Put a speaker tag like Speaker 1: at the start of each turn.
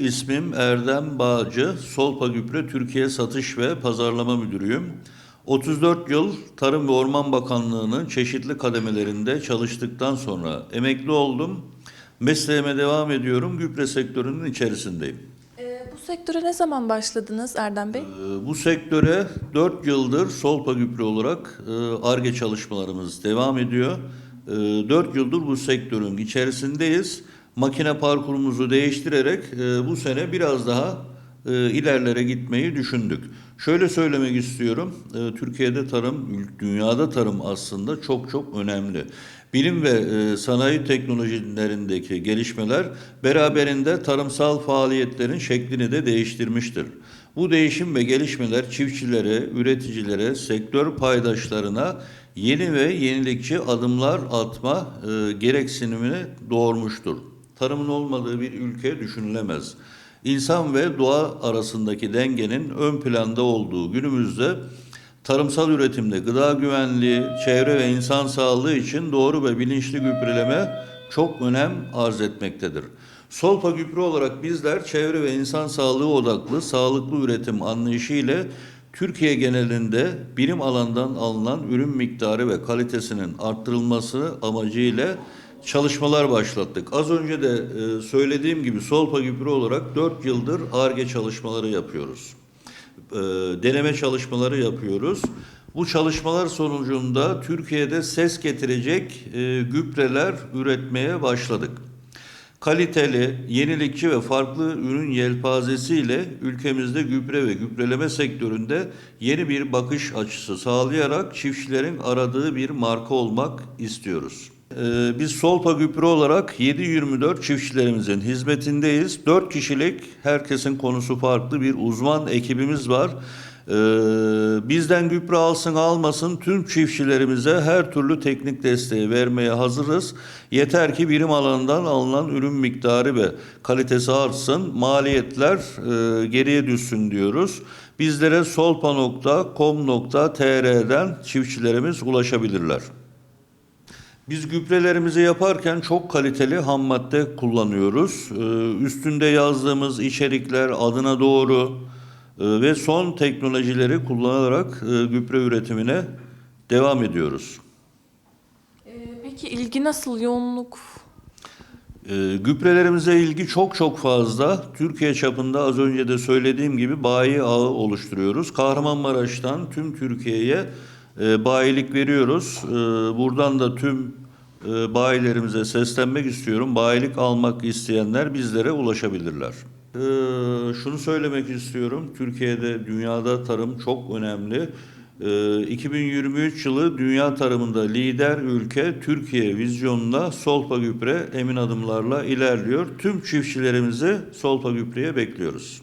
Speaker 1: ismim Erdem Bağcı. Solpa Gübre Türkiye Satış ve Pazarlama Müdürüyüm. 34 yıl Tarım ve Orman Bakanlığı'nın çeşitli kademelerinde çalıştıktan sonra emekli oldum. Mesleğime devam ediyorum. Gübre sektörünün içerisindeyim.
Speaker 2: Ee, bu sektöre ne zaman başladınız Erdem Bey?
Speaker 1: Ee, Bu sektöre 4 yıldır Solpa Gübre olarak ARGE çalışmalarımız devam ediyor. 4 yıldır bu sektörün içerisindeyiz. Makine parkurumuzu değiştirerek e, bu sene biraz daha e, ilerlere gitmeyi düşündük. Şöyle söylemek istiyorum. e, Türkiye'de tarım, dünyada tarım aslında çok çok önemli. Bilim ve e, sanayi teknolojilerindeki gelişmeler beraberinde tarımsal faaliyetlerin şeklini de değiştirmiştir. Bu değişim ve gelişmeler çiftçilere, üreticilere, sektör paydaşlarına yeni ve yenilikçi adımlar atma e, gereksinimini doğurmuştur. Tarımın olmadığı bir ülke düşünülemez. İnsan ve doğa arasındaki dengenin ön planda olduğu günümüzde tarımsal üretimde gıda güvenliği, çevre ve insan sağlığı için doğru ve bilinçli gübreleme çok önem arz etmektedir. Solpa gübre olarak bizler çevre ve insan sağlığı odaklı sağlıklı üretim anlayışı ile Türkiye genelinde birim alandan alınan ürün miktarı ve kalitesinin arttırılması amacıyla çalışmalar başlattık. Az önce de e, söylediğim gibi Solpa gübre olarak 4 yıldır ARGE çalışmaları yapıyoruz e, deneme çalışmaları yapıyoruz. Bu çalışmalar sonucunda Türkiye'de ses getirecek e, gübreler üretmeye başladık. Kaliteli, yenilikçi ve farklı ürün yelpazesiyle ülkemizde gübre ve gübreleme sektöründe yeni bir bakış açısı sağlayarak çiftçilerin aradığı bir marka olmak istiyoruz. Ee, Biz Solpa Gübre olarak 7-24 çiftçilerimizin hizmetindeyiz. 4 kişilik herkesin konusu farklı bir uzman ekibimiz var. Ee, Bizden gübre alsın almasın tüm çiftçilerimize her türlü teknik desteği vermeye hazırız. Yeter ki birim alanından alınan ürün miktarı ve kalitesi artsın, maliyetler e, geriye düşsün diyoruz. Bizlere solpa.com.tr'den çiftçilerimiz ulaşabilirler. Biz gübrelerimizi yaparken çok kaliteli ham madde kullanıyoruz. Ee, Üstünde yazdığımız içerikler adına doğru e, ve son teknolojileri kullanarak e, gübre üretimine devam ediyoruz.
Speaker 2: Ee, peki ilgi nasıl, yoğunluk?
Speaker 1: E, Gübrelerimize ilgi çok çok fazla. Türkiye çapında az önce de söylediğim gibi bayi ağı oluşturuyoruz. Kahramanmaraş'tan tüm Türkiye'ye e, bayilik veriyoruz. E, Buradan da tüm e, bayilerimize seslenmek istiyorum. Bayilik almak isteyenler bizlere ulaşabilirler. E, Şunu söylemek istiyorum. Türkiye'de, dünyada tarım çok önemli. E, 2023 yılı dünya tarımında lider ülke Türkiye vizyonuna Solpa Gübre emin adımlarla ilerliyor. Tüm çiftçilerimizi Solpa Gübre'ye bekliyoruz.